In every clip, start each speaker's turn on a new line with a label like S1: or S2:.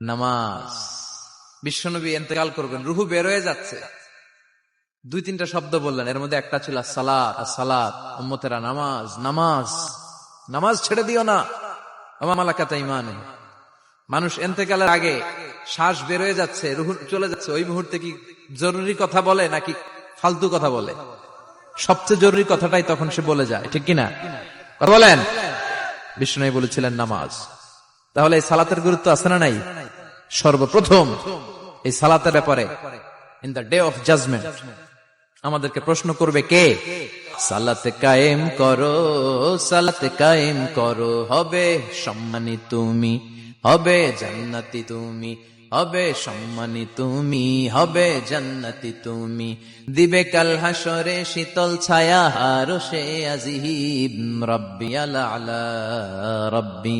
S1: নামাজ। বিশ্বনবী এতেকাল করবেন, রুহু বের হয়ে যাচ্ছে। দুই তিনটা শব্দ বললেন, এর মধ্যে একটা ছিল সালাত সালাত উম্মতেরা নামাজ নামাজ নামাজ ছেড়ে দিও না। আমার ইমানে মানুষ এতেকালের আগে শ্বাস বের হয়ে যাচ্ছে, রুহু চলে যাচ্ছে। ওই মুহূর্তে কি জরুরি কথা বলে, নাকি ফালতু কথা বলে? সবচেয়ে জরুরি কথাটাই তখন সে বলে যায়, ঠিক কিনা? কথা বলেন। বিষ্ণু বলেছিলেন নামাজ। তাহলে সালাতের গুরুত্ব আছে না নাই? সর্বপ্রথম এই সালাতের ব্যাপারে in the day of judgement আমাদেরকে প্রশ্ন করবে কে? সালাতে কায়েম করো, সালাতে কায়েম করো, হবে সম্মানী তুমি, হবে জান্নাতি তুমি, হবে সম্মানী তুমি, হবে জান্নাতি তুমি। দিবে কাল হাসরে শীতল ছায়া, হার সে আজিব রব্বি আলা আলা, রব্বি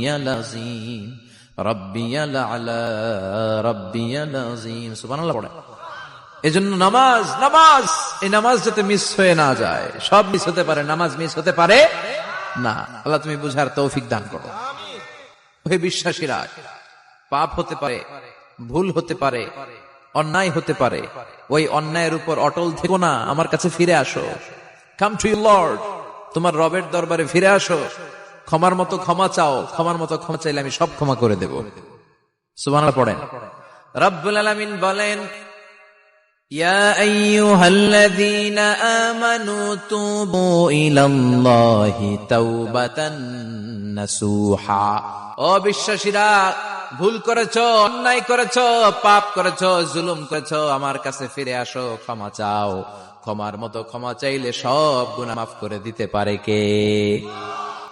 S1: পাপ হতে পারে, ভুল হতে পারে, অন্যায় হতে পারে, ওই অন্যায়ের উপর অটল থেকো না, আমার কাছে ফিরে আসো। কাম টু ইউ লর্ড তোমার রবের দরবারে ফিরে আসো। ক্ষমার মতো ক্ষমা চাও ক্ষমার মতো ক্ষমা চাইলে আমি সব ক্ষমা করে দেব সুবহানাল্লাহ পড়েন রব্বুল আলামিন বলেন يا أيها الذين آمنوا توبوا إلى الله توبة نسوحا ও বিশ্বাসীরা ভুল করেছো অন্যায় করেছো পাপ করেছো জুলুম করেছো আমার কাছে ফিরে আসো ক্ষমা চাও ক্ষমার মতো ক্ষমা চাইলে সব গুনাহ মাফ করে দিতে পারে কে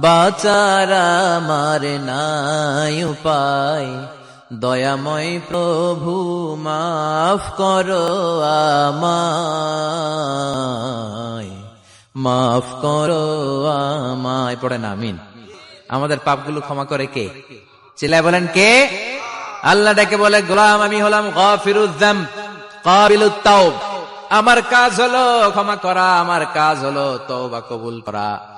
S1: বাচার আমার নাই উপায়। দয়াময় প্রভু, মাফ করো আমায়। মাফ করো আমায়। পড়েন, আমিন। আমাদের পাপগুলো ক্ষমা করে কে? চিল্লায় বলেন, কে? আল্লাহ ডেকে বলে, গোলাম আমি হলাম তাওব। আমার কাজ হলো ক্ষমা করা, আমার কাজ হলো তওবা কবুল করা।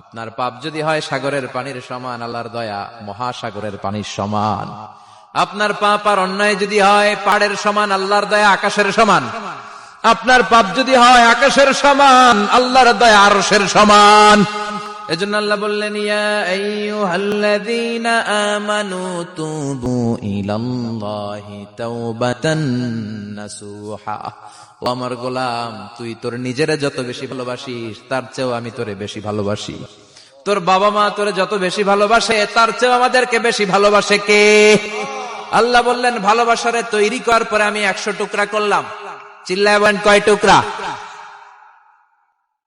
S1: আপনার পাপ যদি হয় সাগরের পানির সমান, আল্লাহর দয়া মহাসাগরের পানির সমান। আপনার পাপ আর অন্যায় যদি হয় পাড়ের সমান, আল্লাহর দয়া আকাশের সমান। আপনার পাপ যদি হয় আকাশের সমান, আল্লাহর দয়া আরসের সমান। এজন্য আল্লাহ বললেন আমানু তুবু নাসুহা। ও আমার গোলাম, তুই তোর নিজেরে যত বেশি ভালোবাসিস, তার চেয়েও আমি তোরে বেশি ভালোবাসি। তোর বাবা মা তোরে যত বেশি ভালোবাসে, তার চেয়েও আমাদেরকে বেশি ভালোবাসে কে? আল্লাহ বললেন, ভালোবাসারে তৈরি করার পরে আমি একশো টুকরা করলাম। চিল্লায় কয় টুকরা?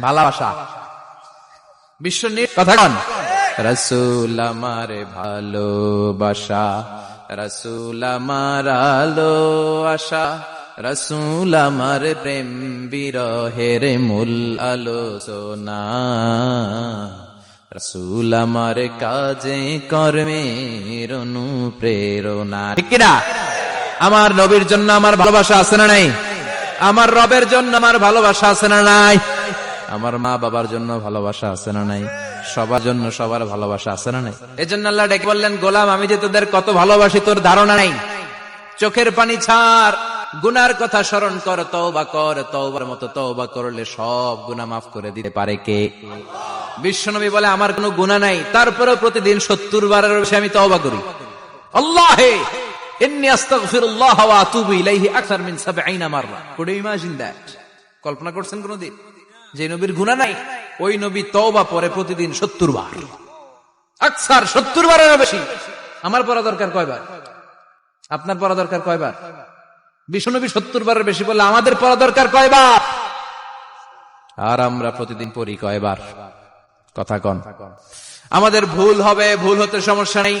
S1: ভালোবাসা। বিশ্ব নিয়ে কথা কন রসুল আমার ভালোবাসা রসুল আমার আলো আশা রসুল আমার প্রেম বিরহের মূল আলোচনা। রসুল আমার কাজে কর্মের অনুপ্রেরণা। ঠিক কিনা? আমার নবীর জন্য আমার ভালোবাসা আছে না নাই? আমার রবের জন্য আমার ভালোবাসা আছে না নাই? আমার মা বাবার জন্য ভালোবাসা আছে না নাই? সবার জন্য সবার ভালোবাসা আছে না নাই? এজন্য আল্লাহ ডেকে বললেন, গোলাম, আমি যে তোদের কত ভালোবাসি, তোর ধারণা নাই। চোখের পানি ছাড়। গুনার কথা স্মরণ কর, তওবা কর। তওবার মতো তওবা করলে সব গুনাহ মাফ করে দিতে পারে কে? বিশ্বনবী বলে, আমার কোনো গুনাহ নাই। তারপরেও প্রতিদিন সত্তর বারের বেশি আমি তওবা করি। আল্লাহ 70 কল্পনা করছেন কোনদিন? যে নবীর গুনাহ নাই, ওই নবী তওবা পরে প্রতিদিন 70 বার। আকসার 70 বারের বেশি। আমার পড়া দরকার কয়বার? আপনার পড়া দরকার কয়বার? বিশ্বনবী 70 বারের বেশি বললে আমাদের পড়া দরকার কয়বার? আর আমরা প্রতিদিন পড়ি কয়বার? কথা কন। আমাদের ভুল হবে, ভুল হতে সমস্যা নেই।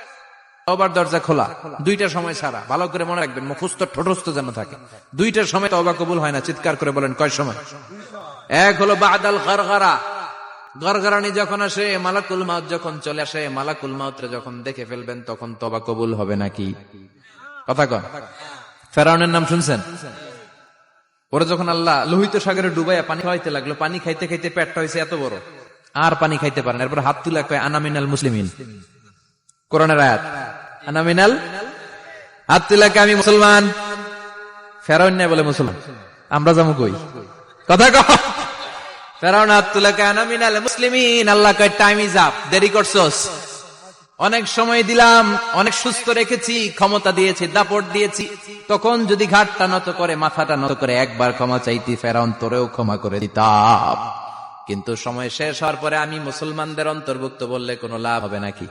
S1: তবার দরজা খোলা। দুইটার সময় ছাড়া ভালো করে মনে রাখবেন, মুখস্থ ঠোঁটস্থ যেন থাকে। দুইটার সময় তবা কবুল হয় না, চিৎকার করে বলেন, কয় সময়? এক হলো বাদাল গরগরা গরগরানি যখন আসে, মালাকুল মাউত যখন চলে আসে, মালাকুল মাউতরে যখন দেখে ফেলবেন, তখন তবা কবুল হবে নাকি? কথা কন ফেরাউনের নাম শুনছেন? ওরা যখন আল্লাহ লোহিত সাগরে ডুবাইয়া পানি খাইতে লাগল, পানি খাইতে খাইতে পেটটা হয়েছে এত বড়। আর পানি খাইতে পারেন এরপর হাত তুলে কয় আনামিনাল মুসলিমিন। কোরআনের আয়াত। আনামিনাল হাত তুলাকে আমি মুসলমান। ফেরাউন নাই বলে মুসলমান। আমরা যাব কই? কথা কহ ফেরাউন হাত আনামিনাল মুসলিমিন। আল্লাহ কয় টাইম ইজ আপ দেরি করছস। অনেক সময় দিলাম, অনেক সুস্থ রেখেছি, ক্ষমতা দিয়েছি, দাপট দিয়েছি। তখন যদি ঘাটটা নত করে, মাথাটা নত করে, একবার ক্ষমা চাইতি, ফেরাউন তোরেও ক্ষমা করে দিতাম। কিন্তু সময় শেষ হওয়ার পরে আমি মুসলমানদের অন্তর্ভুক্ত বললে কোনো লাভ হবে নাকি?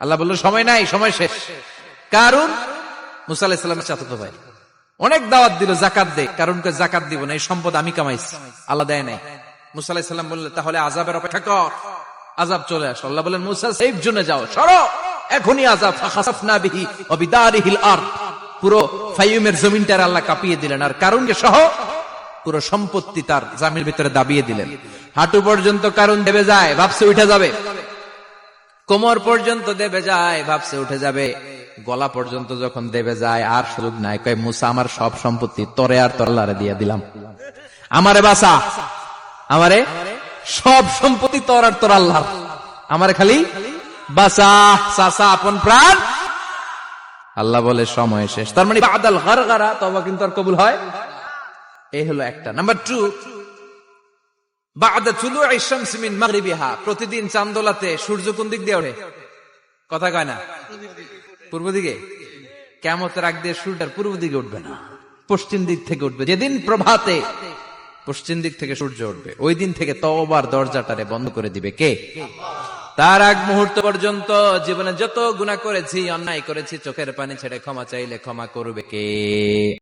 S1: আল্লাহ বলল, সময় নাই, সময় শেষ। কারণ মুসা আলাহিসাল্লামের চাচাতো ভাই। অনেক দাওয়াত দিল জাকাত দে কারণ জাকাত দিব না, এই সম্পদ আমি কামাইছি। আল্লাহ দেয় নাই। মুসা আলাহিসাল্লাম বললে, তাহলে আজাবের অপেক্ষা কর। আজাব চলে আস। আল্লাহ বলেন মুসা, সেফ জোনে যাও, সরো। এখনই আজাব ফাখাসাফনা বিহি ওয়া বিদারিহিল আরদ। পুরো ফাইয়ুমের জমিনটার আল্লাহ কাঁপিয়ে দিলেন। আর কারণকে সহ পুরো সম্পত্তি তার জামির ভিতরে দাবিয়ে দিলেন। হাঁটু পর্যন্ত কারণ দেবে যায়, ভাবছে উঠে যাবে। কোমর পর্যন্ত দেবে যায়, ভাবছে উঠে যাবে। গলা পর্যন্ত যখন দেবে যায়, আর সুযোগ নাই। কয়, মুসা, আমার সব সম্পত্তি তরে আর তরলারে দিয়ে দিলাম। আমারে বাসা আমারে সব সম্পত্তি তর আর তোর আল্লাহ আমারে খালি বাসা সাসা আপন প্রাণ। আল্লাহ বলে, সময় শেষ। তার মানে বাদাল গারগারা তবা কিন্তু আর কবুল হয়। এই হলো একটা। নাম্বার টু প্রতিদিন চান্দোলাতে সূর্য কোন দিক দিয়ে ওঠে। কথা কয় না? পূর্ব দিকে? কেমতের আগ দিয়ে সূর্যের পূর্ব দিকে উঠবে না। পশ্চিম দিক থেকে উঠবে। যেদিন প্রভাতে পশ্চিম দিক থেকে সূর্য উঠবে, ওই দিন থেকে তওবার দরজাটারে বন্ধ করে দিবে কে? তার আগ মুহূর্ত পর্যন্ত জীবনে যত গুণা করেছি, অন্যায় করেছি, চোখের পানি ছেড়ে ক্ষমা চাইলে ক্ষমা করবে কে?